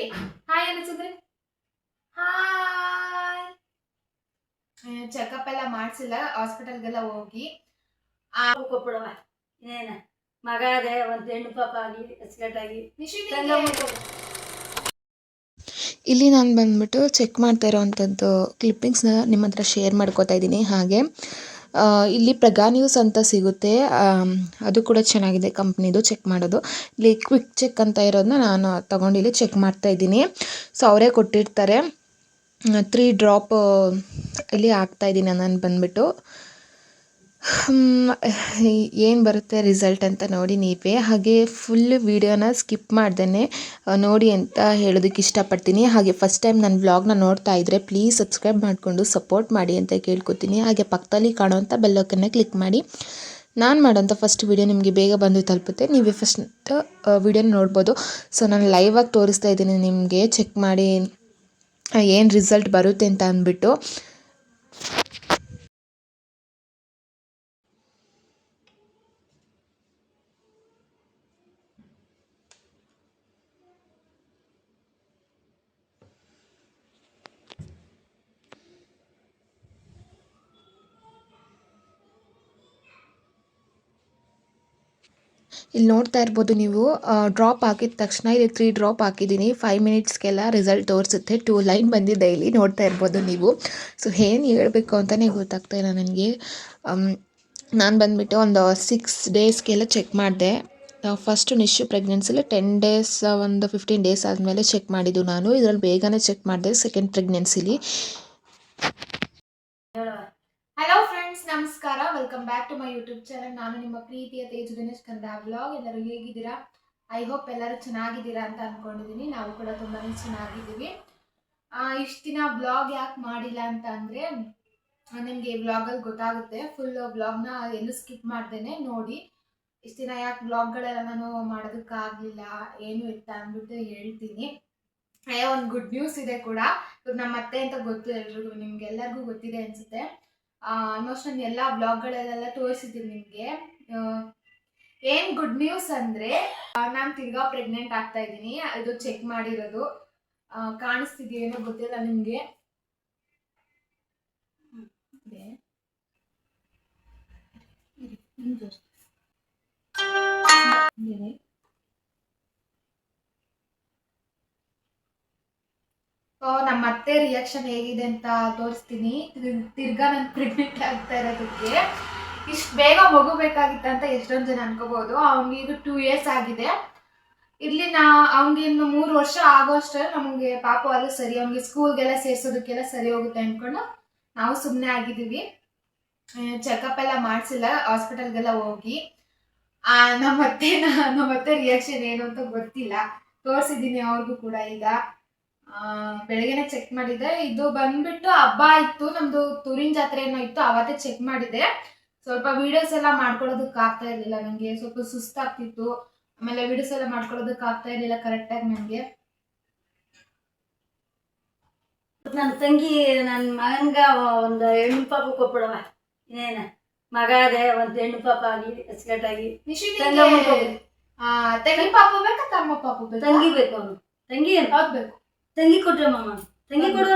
ಹೇಳಿ ಹಾಯ್ ಅನಿಸಿದ್ರೆ hi checkup ಎಲ್ಲ ಮಾಡಿಸಿಲ್ಲ ಹಾಸ್ಪಿಟಲ್ಗೆಲ್ಲ ಹೋಗಿ. ಕೊಪ್ಪಳವ ಏನ ಮಗ ಅದೇ ಒಂದು ಹೆಣ್ಣು ಪಾಪ ಆಗಿ ಸಂಗಮ ಇಲ್ಲಿ ನಾನು ಬಂದ್ಬಿಟ್ಟು ಚೆಕ್ ಮಾಡ್ತಾ ಇರೋವಂಥದ್ದು ಕ್ಲಿಪ್ಪಿಂಗ್ಸ್ನ ನಿಮ್ಮ ಹತ್ರ ಶೇರ್ ಮಾಡ್ಕೋತಾ ಇದ್ದೀನಿ. ಹಾಗೆ. ಇಲ್ಲಿ ಪ್ರಗಾ ನ್ಯೂಸ್ ಅಂತ ಸಿಗುತ್ತೆ. ಅದು ಕೂಡ ಚೆನ್ನಾಗಿದೆ ಕಂಪ್ನಿದು ಚೆಕ್ ಮಾಡೋದು. ಇಲ್ಲಿ ಕ್ವಿಕ್ ಚೆಕ್ ಅಂತ ಇರೋದನ್ನ ನಾನು ತಗೊಂಡು ಇಲ್ಲಿ ಚೆಕ್ ಮಾಡ್ತಾ ಇದ್ದೀನಿ. ಸೊ ಅವರೇ ಕೊಟ್ಟಿರ್ತಾರೆ. ತ್ರೀ ಡ್ರಾಪ್ ಇಲ್ಲಿ ಹಾಕ್ತಾ ಇದ್ದೀನಿ ನಾನು ಬಂದ್ಬಿಟ್ಟು. ಏನು ಬರುತ್ತೆ ರಿಸಲ್ಟ್ ಅಂತ ನೋಡಿ ನೀವೇ. ಹಾಗೆ ಫುಲ್ ವೀಡಿಯೋನ ಸ್ಕಿಪ್ ಮಾಡ್ದೇ ನೋಡಿ ಅಂತ ಹೇಳೋದಕ್ಕೆ ಇಷ್ಟಪಡ್ತೀನಿ. ಹಾಗೆ ಫಸ್ಟ್ ಟೈಮ್ ನನ್ನ ವ್ಲಾಗ್ನ ನೋಡ್ತಾ ಇದ್ದರೆ ಪ್ಲೀಸ್ ಸಬ್ಸ್ಕ್ರೈಬ್ ಮಾಡಿಕೊಂಡು ಸಪೋರ್ಟ್ ಮಾಡಿ ಅಂತ ಕೇಳ್ಕೊತೀನಿ. ಹಾಗೆ ಪಕ್ಕದಲ್ಲಿ ಕಾಣುವಂಥ ಬೆಲ್ಲೋಕನ್ನು ಕ್ಲಿಕ್ ಮಾಡಿ. ನಾನು ಮಾಡೋಂಥ ಫಸ್ಟ್ ವೀಡಿಯೋ ನಿಮಗೆ ಬೇಗ ಬಂದು ತಲುಪುತ್ತೆ. ನೀವೇ ಫಸ್ಟ್ ವೀಡಿಯೋನ ನೋಡ್ಬೋದು. ಸೊ ನಾನು ಲೈವಾಗಿ ತೋರಿಸ್ತಾ ಇದ್ದೀನಿ ನಿಮಗೆ. ಚೆಕ್ ಮಾಡಿ ಏನು ರಿಸಲ್ಟ್ ಬರುತ್ತೆ ಅಂತ ಅಂದ್ಬಿಟ್ಟು. ಇಲ್ಲಿ ನೋಡ್ತಾ ಇರ್ಬೋದು ನೀವು ಡ್ರಾಪ್ ಹಾಕಿದ ತಕ್ಷಣ ಇಲ್ಲಿ ತ್ರೀ ಡ್ರಾಪ್ ಹಾಕಿದ್ದೀನಿ. ಫೈವ್ ಮಿನಿಟ್ಸ್ಗೆಲ್ಲ ರಿಸಲ್ಟ್ ತೋರಿಸುತ್ತೆ. ಟೂ ಲೈನ್ ಬಂದಿದೆ ಇಲ್ಲಿ, ನೋಡ್ತಾ ಇರ್ಬೋದು ನೀವು. ಸೊ ಏನು ಹೇಳಬೇಕು ಅಂತಲೇ ಗೊತ್ತಾಗ್ತಾ ಇಲ್ಲ ನನಗೆ. ನಾನು ಬಂದುಬಿಟ್ಟು ಒಂದು ಸಿಕ್ಸ್ ಡೇಸ್ಗೆಲ್ಲ ಚೆಕ್ ಮಾಡಿದೆ. ಫಸ್ಟು ನಿಶ್ಯು ಪ್ರೆಗ್ನೆನ್ಸಿಲಿ ಟೆನ್ ಡೇಸ್ ಒಂದು ಫಿಫ್ಟೀನ್ ಡೇಸ್ ಆದಮೇಲೆ ಚೆಕ್ ಮಾಡಿದ್ದು ನಾನು. ಇದರಲ್ಲಿ ಬೇಗನೆ ಚೆಕ್ ಮಾಡಿದೆ ಸೆಕೆಂಡ್ ಪ್ರೆಗ್ನೆನ್ಸಿಲಿ ಫ್ರೆಂಡ್ಸ್, ನಮಸ್ಕಾರ. Welcome back to my YouTube channel ನಾನು ನಿಮ್ಮ ಪ್ರೀತಿಯ ತೇಜು ದಿನೇಶ್ ಕಂದ ಬ್ಲಾಗ್ ಎಲ್ಲರೂ ಹೇಗಿದ್ದೀರಾ? ಐ ಹೋಪ್ ಎಲ್ಲರೂ ಚೆನ್ನಾಗಿದ್ದೀರಾ ಅಂತ ಅನ್ಕೊಂಡಿದ್ದೀನಿ. ನಾವು ಕೂಡ ತುಂಬಾ ಚೆನ್ನಾಗಿದ್ದೀವಿ. ಇಷ್ಟು ದಿನ ಬ್ಲಾಗ್ ಯಾಕೆ ಮಾಡಿಲ್ಲ ಅಂತ ಅಂದರೆ, ನಿಮಗೆ ಬ್ಲಾಗಲ್ಲಿ ಗೊತ್ತಾಗುತ್ತೆ. ಫುಲ್ ಬ್ಲಾಗ್ನ ಎಲ್ಲೂ ಸ್ಕಿಪ್ ಮಾಡ್ದೇನೆ. ನೋಡಿ, ಇಷ್ಟು ದಿನ ಯಾಕೆ ಬ್ಲಾಗ್ಗಳೆಲ್ಲ ನಾನು ಮಾಡೋದಕ್ಕಾಗಲಿಲ್ಲ ಏನು ಇತ್ತ ಅಂದ್ಬಿಟ್ಟು ಹೇಳ್ತೀನಿ. ಅಯ್ಯೋ, ಒಂದು ಗುಡ್ ನ್ಯೂಸ್ ಇದೆ ಕೂಡ. ಇವ್ರು ನಮ್ಮ ಅತ್ತೆ ಅಂತ ಗೊತ್ತು ಎಲ್ರಿಗೂ, ನಿಮ್ಗೆಲ್ಲರಿಗೂ ಗೊತ್ತಿದೆ ಅನ್ಸುತ್ತೆ. ಆಲ್ಮೋಸ್ಟ್ ನಾನು ಎಲ್ಲ ಬ್ಲಾಗ್ಗಳಲ್ಲೆಲ್ಲ ತೋರಿಸಿದ್ದೀನಿ ನಿಮಗೆ. ಏನ್ ಗುಡ್ ನ್ಯೂಸ್ ಅಂದ್ರೆ ನಾನು ತಿರ್ಗಾ ಪ್ರೆಗ್ನೆಂಟ್ ಆಗ್ತಾ ಇದ್ದೀನಿ. ಇದು ಚೆಕ್ ಮಾಡಿರೋದು. ಕಾಣಿಸ್ತಿದೆಯೇನೋ ಗೊತ್ತಿಲ್ಲ ನಿಮಗೆ. ಸೊ ನಮ್ಮ ಅತ್ತೆ ರಿಯಾಕ್ಷನ್ ಹೇಗಿದೆ ಅಂತ ತೋರಿಸ್ತೀನಿ. ತಿರ್- ತಿರ್ಗಾ ನಾನು ಪ್ರೆಗ್ನೆಂಟ್ ಆಗ್ತಾ ಇರೋದಕ್ಕೆ. ಇಷ್ಟು ಬೇಗ ಮಗು ಬೇಕಾಗಿತ್ತು ಅಂತ ಎಷ್ಟೊಂದು ಜನ ಅನ್ಕೋಬಹುದು ಅವ್ನಿಗೆ ಇದು ಟೂ ಇಯರ್ಸ್ ಆಗಿದೆ. ಇಲ್ಲಿ ನಾ ಅವ್ನಿಗೆ ಇನ್ನು ಮೂರು ವರ್ಷ ಆಗೋ ಅಷ್ಟರಲ್ಲಿ ನಮಗೆ ಪಾಪ ಅದು ಸರಿ ಅವ್ನಿಗೆ ಸ್ಕೂಲ್ಗೆಲ್ಲ ಸೇರಿಸೋದಕ್ಕೆಲ್ಲ ಸರಿ ಹೋಗುತ್ತೆ ಅಂದ್ಕೊಂಡು ನಾವು ಸುಮ್ಮನೆ ಆಗಿದ್ದೀವಿ. ಚೆಕಪ್ ಎಲ್ಲ ಮಾಡಿಸಿಲ್ಲ ಹಾಸ್ಪಿಟಲ್ಗೆಲ್ಲ ಹೋಗಿ. ಆ, ನಮ್ಮ ಅತ್ತೆ ನಮ್ಮ ಅತ್ತೆ ರಿಯಾಕ್ಷನ್ ಏನು ಅಂತ ಗೊತ್ತಿಲ್ಲ. ತೋರಿಸಿದ್ದೀನಿ ಅವ್ರಿಗೂ ಕೂಡ ಈಗ. ಬೆಳಗ್ಗೆನೆ ಚೆಕ್ ಮಾಡಿದೆ. ಇದು ಬಂದ್ಬಿಟ್ಟು ಹಬ್ಬ ಇತ್ತು ನಮ್ದು ತುರಿನ್ ಜಾತ್ರೆ ಏನೋ ಇತ್ತು. ಅವತ್ತೇ ಚೆಕ್ ಮಾಡಿದೆ. ಸ್ವಲ್ಪ ವಿಡಿಯೋಸ್ ಎಲ್ಲ ಮಾಡ್ಕೊಳ್ಳೋದಕ್ಕೆ ಆಗ್ತಾ ಇರ್ಲಿಲ್ಲ ನನಗೆ ಸ್ವಲ್ಪ ಸುಸ್ತಾಗ್ತಿತ್ತು. ಆಮೇಲೆ ವಿಡಿಯೋಸ್ ಎಲ್ಲ ಮಾಡ್ಕೊಳ್ಳೋದಕ್ಕೆ ಆಗ್ತಾ ಇರ್ಲಿಲ್ಲ ಕರೆಕ್ಟಾಗಿ ನನಗೆ ನನ್ನ ತಂಗಿ ನನ್ನ ಮಗನ್ಗ ಒಂದು ಹೆಣ್ಣು ಪಾಪ ಕೊಪ್ಪಳವ ಇನ್ನೇನ? ಮಗ ಅದೇ ಒಂದು ಹೆಣ್ಣು ಪಾಪ ಆಗಿ ಕೊಡು. ತಂಗಿ ಪಾಪ ಬೇಕಾ ತಮ್ಮ ಪಾಪ ಬೇಕಾ? ತಂಗಿ ಬೇಕು ಅವನು. ತಂಗಿ ಏನು? ಯಾವ್ದು ಬೇಕು? ತಂಗಿ ಕೊಟ್ರಮ್ಮ ಮಾಮ. ತಂಗಿ ಕೊಡು.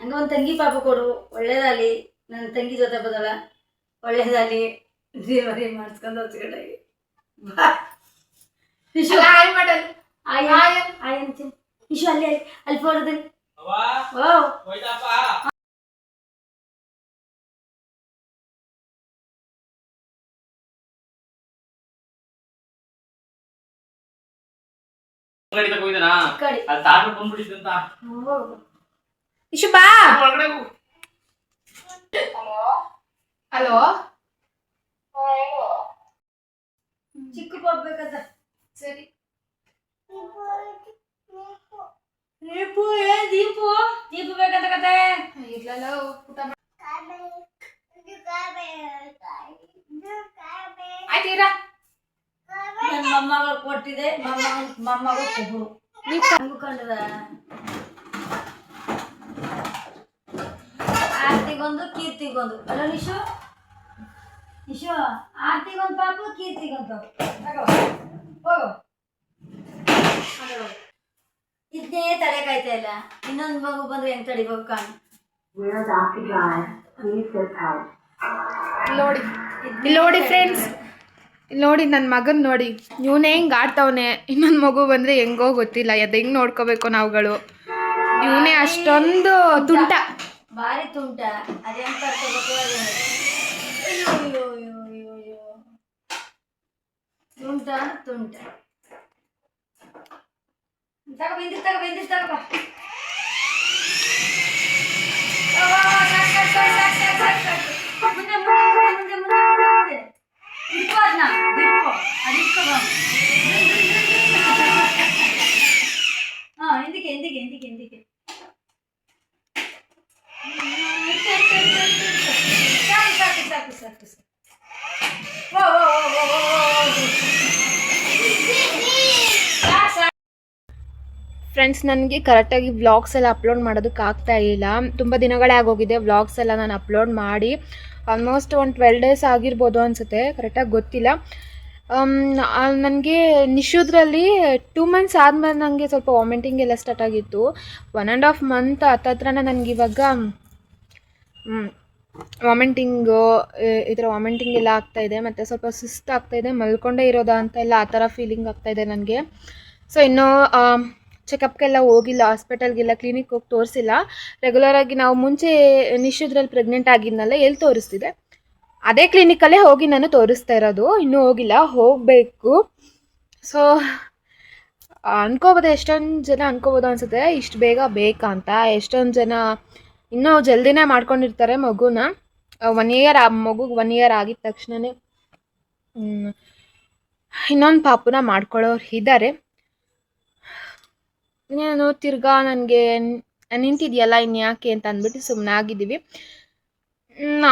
ನಂಗೆ ಒಂದು ತಂಗಿ ಪಾಪ ಕೊಡು. ಒಳ್ಳೇದಾಗಲಿ. ನನ್ನ ತಂಗಿ ಜೊತೆ ಬದಲ. ಒಳ್ಳೇದಾಗಲಿ. ದೇವರಿ ಮಾಡಿಸ್ಕೊಂಡು ಹೊತ್ಕೊಂಡಾಗಿ ಬಾ. ವಿಶು ಅಲ್ಲ, ಹಾಯ್ ಮಾಡಲ್ ಹಾಯ್. ಹಾಯ್. ಹಾಯ್ ಅಂತೀನಿ ವಿಶು ಅಲ್ಲಿ ಅಲ್ಲಿ. ಅಲ್ಲಿ ಫೋಟೋದಲ್ಲಿ. ಓ. ಹೋಯ್ತಪ್ಪ. ಕಡಿ ಅಲ್ಲಿ ತಾಟ ಬಂದ್ಬಿಟ್ಟಿದ್ದಂತ ಇಶುಪಾ ಒಳಗಡೆ ಹೋಗು. ಹಲೋ. ಚಿಕ್ಕ ಬೇಕಂತ ಸರಿ. ದೀಪು ಏ ದೀಪು. ದೀಪು ಬೇಕಂತ ಕತೆ. ಇರ್ಲಲ್ಲ ಊಟ ಮಾಡ್- ಆಯ್ತು ಇರ. ನನ್ನ ಮೊಮ್ಮಗಳು ಕೊಟ್ಟಿದೆ ಮೊಮ್ಮಗ ಮೊಮ್ಮಗ ಕೊಬ್ಬರು ನೀವು ಕಂಡುಕೊಂಡದ ಆರ್ತಿಗೊಂದು ಕೀರ್ತಿಗೊಂದು. ಅಲ್ಲ ನಿಶು. ನಿಶು ಆರ್ತಿಗೊಂದು ಪಾಪು ಕೀರ್ತಿಗೊಂದು ಪಾಪು. ತಗೋ ಹೋಗು. ಇದನ್ನೇ ತಲೆ ಕಾಯ್ತಾ ಇಲ್ಲ. ಇನ್ನೊಂದು ಮಗು ಬಂದ್ರೆ ಹೆಂಗ್ ತಡಿಬೇಕು ಕಾಣು. ನೋಡಿ ಇಲ್ಲಿ ನೋಡಿ ಫ್ರೆಂಡ್ಸ್ ನೋಡಿ ನನ್ನ ಮಗನ ನೋಡಿ. ಇವನೇ ಹೆಂಗೆ ಆಡ್ತಾವನೆ. ಇನ್ನೊಂದು ಮಗು ಬಂದ್ರೆ ಹೆಂಗೋ ಗೊತ್ತಿಲ್ಲ. ಅದು ಹೆಂಗೆ ನೋಡ್ಕೋಬೇಕು ನಾವುಗಳು? ಇವನೇ ಅಷ್ಟೊಂದು ತುಂಟ. ಭಾರಿ ತುಂಟ. ತುಂಟ ತುಂಟ ತಗೋ ಬಂದಿರ್ತಾಗ ತಗೋ ಫ್ರೆಂಡ್ಸ್ ನನಗೆ ಕರೆಕ್ಟಾಗಿ ವ್ಲಾಗ್ಸ್ ಎಲ್ಲ ಅಪ್ಲೋಡ್ ಮಾಡೋದಕ್ಕೆ ಆಗ್ತಾ ಇಲ್ಲ. ತುಂಬ ದಿನಗಳೇ ಆಗೋಗಿದೆ ವ್ಲಾಗ್ಸ್ ಎಲ್ಲ ನಾನು ಅಪ್ಲೋಡ್ ಮಾಡಿ. ಆಲ್ಮೋಸ್ಟ್ ಒಂದು ಟ್ವೆಲ್ ಡೇಸ್ ಆಗಿರ್ಬೋದು ಅನಿಸುತ್ತೆ ಕರೆಕ್ಟಾಗಿ ಗೊತ್ತಿಲ್ಲ. ನನಗೆ ನಿಶೂದ್ರಲ್ಲಿ ಟೂ ಮಂತ್ಸ್ ಆದಮೇಲೆ ನನಗೆ ಸ್ವಲ್ಪ ವಾಮಿಟಿಂಗ್ ಎಲ್ಲ ಸ್ಟಾರ್ಟ್ ಆಗಿತ್ತು. ಒನ್ ಆ್ಯಂಡ್ ಹಾಫ್ ಮಂತ್ ಹತ್ತತ್ರನೇ ನನಗೆ ಇವಾಗ ವಾಮಿಂಟಿಂಗು, ಈ ಥರ ವಾಮಿಂಟಿಂಗ್ ಎಲ್ಲ ಆಗ್ತಾ ಇದೆ. ಮತ್ತು ಸ್ವಲ್ಪ ಸುಸ್ತು ಆಗ್ತಾ ಇದೆ. ಮಲ್ಕೊಂಡೇ ಇರೋದಾ ಅಂತ ಎಲ್ಲ ಆ ಥರ ಫೀಲಿಂಗ್ ಇದೆ ನನಗೆ. ಸೊ ಇನ್ನೂ ಚೆಕಪ್ಗೆಲ್ಲ ಹೋಗಿಲ್ಲ. ಹಾಸ್ಪಿಟಲ್ಗೆಲ್ಲ ಕ್ಲಿನಿಕ್ ಹೋಗಿ ತೋರಿಸಿಲ್ಲ. ರೆಗ್ಯುಲರಾಗಿ ನಾವು ಮುಂಚೆ ನಿಶ್ಚಿದ್ರಲ್ಲಿ ಪ್ರೆಗ್ನೆಂಟ್ ಆಗಿದ್ನಲ್ಲ, ಎಲ್ಲಿ ತೋರಿಸ್ತಿದೆ? ಅದೇ ಕ್ಲಿನಿಕಲ್ಲೇ ಹೋಗಿ ನಾನು ತೋರಿಸ್ತಾ ಇರೋದು. ಇನ್ನೂ ಹೋಗಿಲ್ಲ. ಹೋಗಬೇಕು. ಸೊ ಅನ್ಕೋಬೋದು. ಎಷ್ಟೊಂದು ಜನ ಅನ್ಕೋಬೋದು ಅನಿಸುತ್ತೆ. ಇಷ್ಟು ಬೇಗ ಬೇಕಾ ಅಂತ. ಎಷ್ಟೊಂದು ಜನ ಇನ್ನೂ ಜಲ್ದಿನೇ ಮಾಡ್ಕೊಂಡಿರ್ತಾರೆ ಮಗುನ. ಒನ್ ಇಯರ್ ಆ, ಮಗುಗೆ ಒನ್ ಇಯರ್ ಆಗಿದ ತಕ್ಷಣನೇ ಇನ್ನೊಂದು ಪಾಪುನ ಮಾಡ್ಕೊಳ್ಳೋರು ಇದ್ದಾರೆ ಇನ್ನೇನು ತಿರ್ಗಾ ನನಗೆ ನಿಂತಿದೆಯಲ್ಲ ಇನ್ಯಾಕೆ ಅಂತ ಅಂದ್ಬಿಟ್ಟು ಸುಮ್ಮನೆ ಆಗಿದ್ದೀವಿ.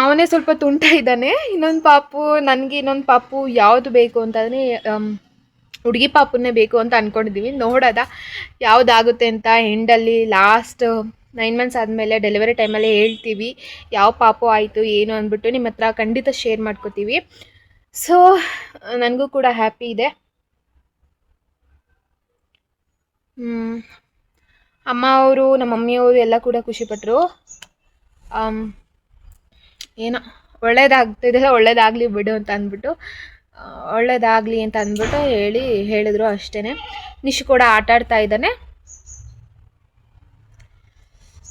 ಅವನೇ ಸ್ವಲ್ಪ ತುಂಟ ಇದ್ದಾನೆ. ಇನ್ನೊಂದು ಪಾಪು, ನನಗೆ ಇನ್ನೊಂದು ಪಾಪು ಯಾವುದು ಬೇಕು ಅಂತಂದರೆ ಹುಡುಗಿ ಪಾಪುನೇ ಬೇಕು ಅಂತ ಅಂದ್ಕೊಂಡಿದ್ದೀವಿ ನೋಡೋದ ಯಾವುದಾಗುತ್ತೆ ಅಂತ ಎಂಡಲ್ಲಿ ಲಾಸ್ಟ್ ನೈನ್ ಮಂತ್ಸ್ ಆದಮೇಲೆ ಡೆಲಿವರಿ ಟೈಮಲ್ಲಿ ಹೇಳ್ತೀವಿ, ಯಾವ ಪಾಪು ಆಯಿತು, ಏನು? ಅಂದ್ಬಿಟ್ಟು ನಿಮ್ಮ ಹತ್ರ ಖಂಡಿತ ಶೇರ್ ಮಾಡ್ಕೋತೀವಿ. ಸೊ ನನಗೂ ಕೂಡ ಹ್ಯಾಪಿ ಇದೆ. ಅಮ್ಮ ಅವರು ನಮ್ಮ ಮಮ್ಮಿಯವರು ಎಲ್ಲ ಕೂಡ ಖುಷಿಪಟ್ಟರು ಏನೋ ಒಳ್ಳೇದಾಗ್ತಿದೆ ಒಳ್ಳೇದಾಗಲಿ ಬಿಡು ಅಂತ ಅಂದ್ಬಿಟ್ಟು, ಒಳ್ಳೇದಾಗಲಿ ಅಂತ ಅಂದ್ಬಿಟ್ಟು ಹೇಳಿ ಹೇಳಿದ್ರು ಅಷ್ಟೇ ನಿಶು ಕೂಡ ಆಟ ಆಡ್ತಾ ಇದ್ದಾನೆ.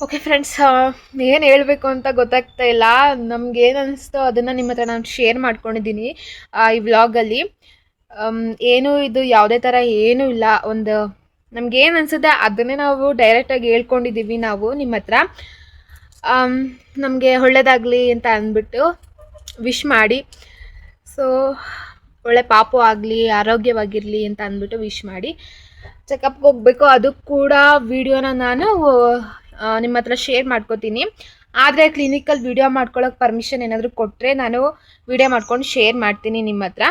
ಓಕೆ ಫ್ರೆಂಡ್ಸ್ ಏನು ಹೇಳಬೇಕು ಅಂತ ಗೊತ್ತಾಗ್ತಾ ಇಲ್ಲ. ನಮ್ಗೆ ಏನು ಅನಿಸ್ತೋ ಅದನ್ನು ನಿಮ್ಮ ಹತ್ರ ನಾನು ಶೇರ್ ಮಾಡ್ಕೊಂಡಿದ್ದೀನಿ ಈ ವ್ಲಾಗಲ್ಲಿ ಏನು ಇದು ಯಾವುದೇ ಥರ ಏನೂ ಇಲ್ಲ. ಒಂದು, ನಮ್ಗೆ ಏನು ಅನಿಸುತ್ತೆ ಅದನ್ನೇ ನಾವು ಡೈರೆಕ್ಟಾಗಿ ಹೇಳ್ಕೊಂಡಿದ್ದೀವಿ ನಾವು ನಿಮ್ಮ ಹತ್ರ. ನಮಗೆ ಒಳ್ಳೇದಾಗಲಿ ಅಂತ ಅಂದ್ಬಿಟ್ಟು ವಿಶ್ ಮಾಡಿ. ಸೊ ಒಳ್ಳೆ ಪಾಪು ಆಗಲಿ, ಆರೋಗ್ಯವಾಗಿರಲಿ ಅಂತ ಅಂದ್ಬಿಟ್ಟು ವಿಶ್ ಮಾಡಿ. ಚೆಕಪ್ಗೆ ಹೋಗಬೇಕು. ಅದು ಕೂಡ ವಿಡಿಯೋನ ನಾನು ನಿಮ್ಮ ಹತ್ರ ಶೇರ್ ಮಾಡ್ಕೋತೀನಿ. ಆದರೆ ಕ್ಲಿನಿಕಲ್ಲಿ ವಿಡಿಯೋ ಮಾಡ್ಕೊಳ್ಳೋಕೆ ಪರ್ಮಿಷನ್ ಏನಾದರೂ ಕೊಟ್ಟರೆ ನಾನು ವಿಡಿಯೋ ಮಾಡ್ಕೊಂಡು ಶೇರ್ ಮಾಡ್ತೀನಿ ನಿಮ್ಮ ಹತ್ರ.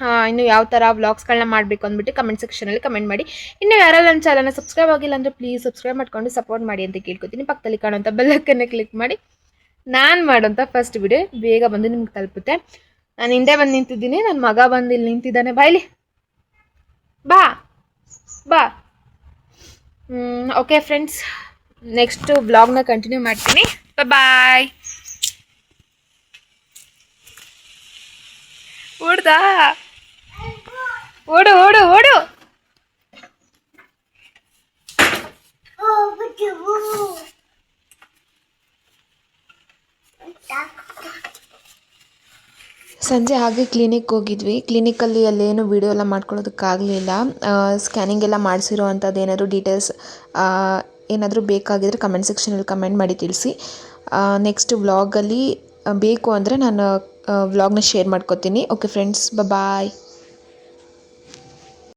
ಹಾಂ, ಇನ್ನು ಯಾವ ಥರ ವ್ಲಾಗ್ಸ್ಗಳನ್ನ ಮಾಡಬೇಕು ಅಂದ್ಬಿಟ್ಟು ಕಮೆಂಟ್ ಸೆಕ್ಷನಲ್ಲಿ ಕಮೆಂಟ್ ಮಾಡಿ. ಇನ್ನು ಯಾರೆಲ್ಲ ನನ್ನ ಚಾನಲ್ನ ಸಬ್ಸ್ಕ್ರೈಬ್ ಆಗಿಲ್ಲ ಅಂದರೆ ಪ್ಲೀಸ್ ಸಬ್ಸ್ಕ್ರೈಬ್ ಮಾಡ್ಕೊಂಡು ಸಪೋರ್ಟ್ ಮಾಡಿ ಅಂತ ಕೇಳ್ಕೊತೀನಿ. ಪಕ್ಕದಲ್ಲಿ ಕಾಣುವಂಥ ಬೆಲ್ಲಕ್ಕನ್ನೇ ಕ್ಲಿಕ್ ಮಾಡಿ. ನಾನು ಮಾಡೋಂಥ ಫಸ್ಟ್ ವಿಡಿಯೋ ಬೇಗ ಬಂದು ನಿಮ್ಗೆ ತಲುಪುತ್ತೆ. ನಾನು ಹಿಂದೆ ಬಂದು ನಿಂತಿದ್ದೀನಿ ನನ್ನ ಮಗ ಬಂದು ಇಲ್ಲಿ ನಿಂತಿದ್ದಾನೆ. ಬಾಯ್ಲಿ ಬಾ ಬಾ. ಓಕೆ ಫ್ರೆಂಡ್ಸ್ ನೆಕ್ಸ್ಟ್ ಬ್ಲಾಗ್ನ ಕಂಟಿನ್ಯೂ ಮಾಡ್ತೀನಿ. ಬಾಯ್ ಓಡ್ದಾ? ಓಡು ಓಡು ಓಡು. ಸಂಜೆ ಹಾಗೆ ಕ್ಲಿನಿಕ್ ಹೋಗಿದ್ವಿ. ಕ್ಲಿನಿಕಲ್ಲಿ ಅಲ್ಲೇನು ವಿಡಿಯೋ ಎಲ್ಲ ಮಾಡ್ಕೊಳ್ಳೋದಕ್ಕಾಗಲಿಲ್ಲ. ಸ್ಕ್ಯಾನಿಂಗ್ ಎಲ್ಲ ಮಾಡಿಸಿರೋ ಅಂಥದ್ದು ಏನಾದರೂ ಡೀಟೇಲ್ಸ್ ಏನಾದರೂ ಬೇಕಾಗಿದ್ದರೆ ಕಮೆಂಟ್ ಸೆಕ್ಷನಲ್ಲಿ ಕಮೆಂಟ್ ಮಾಡಿ ತಿಳಿಸಿ. ನೆಕ್ಸ್ಟ್ ವ್ಲಾಗಲ್ಲಿ ಬೇಕು ಅಂದರೆ ನಾನು ವ್ಲಾಗ್ನ ಶೇರ್ ಮಾಡ್ಕೊತೀನಿ. Okay friends bye